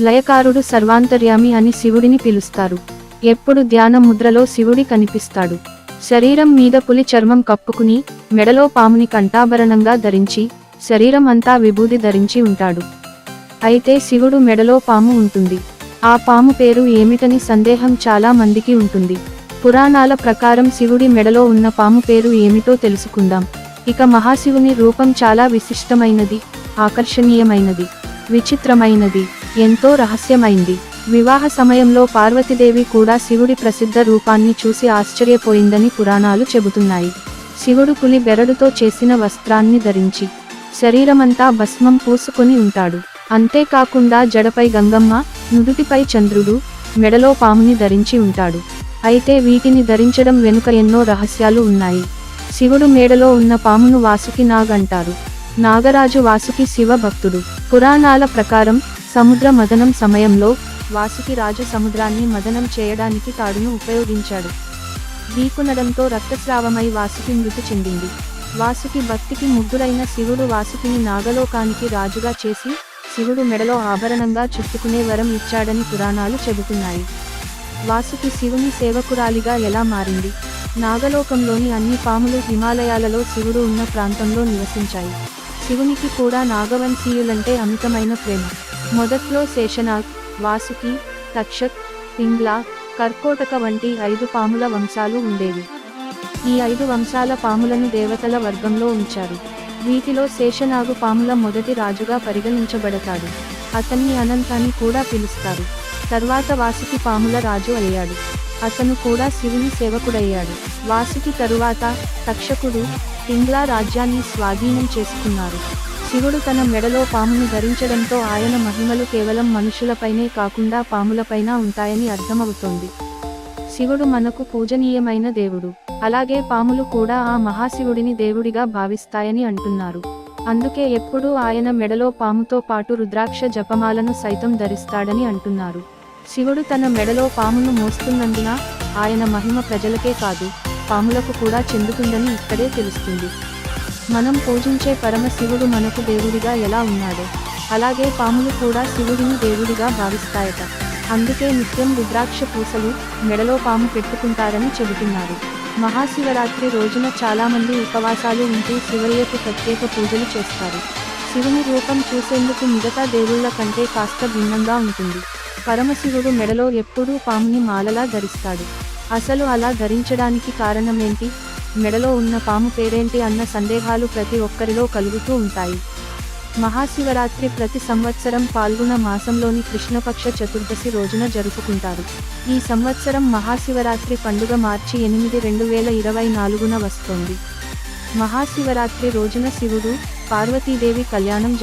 లయకారుడు సర్వాంతర్యామి అని శివుడిని పిలుస్తారు. ఎప్పుడు ధ్యాన ముద్రలో శివుడి కనిపిస్తాడు. శరీరం మీద పులి చర్మం కప్పుకుని మెడలో పాముని కంఠాభరణంగా ధరించి శరీరం అంతా విభూది ధరించి ఉంటాడు. అయితే శివుడు మెడలో పాము ఉంటుంది. ఆ పాము పేరు ఏమిటని సందేహం చాలా మందికి ఉంటుంది. పురాణాల ప్రకారం శివుడి మెడలో ఉన్న పాము పేరు ఏమిటో తెలుసుకుందాం. ఇక మహాశివుని రూపం చాలా విశిష్టమైనది ఆకర్షణీయమైనది విచిత్రమైనది. ఎంతో రహస్యమైంది. వివాహ సమయంలో పార్వతీదేవి కూడా శివుడి ప్రసిద్ధ రూపాన్ని చూసి ఆశ్చర్యపోయిందని పురాణాలు చెబుతున్నాయి. శివుడు పులి బెరడుతో చేసిన వస్త్రాన్ని ధరించి శరీరమంతా భస్మం పూసుకొని ఉంటాడు. అంతేకాకుండా జడపై గంగమ్మ నుదుటిపై చంద్రుడు మెడలో పాముని ధరించి ఉంటాడు. అయితే వీటిని ధరించడం వెనుక ఎన్నో రహస్యాలు ఉన్నాయి. శివుడు మేడలో ఉన్న పామును వాసుకి నాగ్ అంటారు. నాగరాజు వాసుకి శివ భక్తుడు పురాణాల ప్రకారం సముద్ర మదనం సమయంలో వాసుకి రాజు సముద్రాన్ని మదనం చేయడానికి తాడును ఉపయోగించాడు. వీకునడంతో రక్తస్రావమై వాసుకి మృతి చెందింది. వాసుకి భక్తికి ముగ్గురైన శివుడు వాసుకిని నాగలోకానికి రాజుగా చేసి శివుడు మెడలో ఆభరణంగా చుట్టుకునే వరం ఇచ్చాడని పురాణాలు చెబుతున్నాయి. వాసుకి శివుని సేవకురాలిగా ఎలా మారింది? నాగలోకంలోని అన్ని పాములు హిమాలయాలలో శివుడు ఉన్న ప్రాంతంలో నివసించాయి. శివునికి కూడా నాగవంశీయులంటే అమితమైన ప్రేమ. మొదట్లో శేషనాగ్ వాసుకి తక్షక్ పింగ్లా కర్కోటక వంటి ఐదు పాముల వంశాలు ఉండేవి. ఈ ఐదు వంశాల పాములను దేవతల వర్గంలో ఉంచారు. వీటిలో శేషనాగు పాముల మొదటి రాజుగా పరిగణించబడతాడు. అతన్ని అనంత్ అని కూడా పిలుస్తారు. తర్వాత వాసుకి పాముల రాజు అయ్యాడు. అతను కూడా శివుని సేవకుడయ్యాడు. వాసుకి తరువాత తక్షకుడు పింగ్లా రాజ్యాన్ని స్వాధీనం చేసుకున్నారు. శివుడు తన మెడలో పామును ధరించడంతో ఆయన మహిమలు కేవలం మనుషులపైనే కాకుండా పాములపైన ఉంటాయని అర్థమవుతోంది. శివుడు మనకు పూజనీయమైన దేవుడు. అలాగే పాములు కూడా ఆ మహాశివుడిని దేవుడిగా భావిస్తాయని అంటున్నారు. అందుకే ఎప్పుడూ ఆయన మెడలో పాముతో పాటు రుద్రాక్ష జపమాలను సైతం ధరిస్తాడని అంటున్నారు. శివుడు తన మెడలో పామును మోస్తున్నందున ఆయన మహిమ ప్రజలకే కాదు పాములకు కూడా చెందుతుందని ఇక్కడే తెలుస్తుంది. మనం పూజించే పరమశివుడు మనకు దేవుడిగా ఎలా ఉన్నాడో? అలాగే పాములు కూడా శివుడిని దేవుడిగా భావిస్తాయట. అందుకే నిత్యం రుద్రాక్ష పూసలు మెడలో పాము పెట్టుకుంటారని చెబుతున్నారు. మహాశివరాత్రి రోజున చాలామంది ఉపవాసాలు ఉంటూ శివయ్యకు ప్రత్యేక పూజలు చేస్తారు. శివుని రూపం చూసేందుకు మిగతా దేవుళ్ళ కంటే కాస్త భిన్నంగా ఉంటుంది. పరమశివుడు మెడలో ఎప్పుడూ పాముని మాలలా ధరిస్తాడు. అసలు అలా ధరించడానికి కారణమేంటి? మెడలో ఉన్న పాము పేరేంటి అన్న సందేహాలు ప్రతి ఒక్కరిలో కలుగుతూ ఉంటాయి. మహాశివరాత్రి ప్రతి సంవత్సరం పాల్గొన మాసంలోని కృష్ణపక్ష చతుర్దశి రోజున జరుపుకుంటారు. ఈ సంవత్సరం మహాశివరాత్రి పండుగ మార్చి ఎనిమిది రెండు వేల ఇరవై నాలుగున వస్తోంది. మహాశివరాత్రి రోజున శివుడు పార్వతీదేవి కళ్యాణం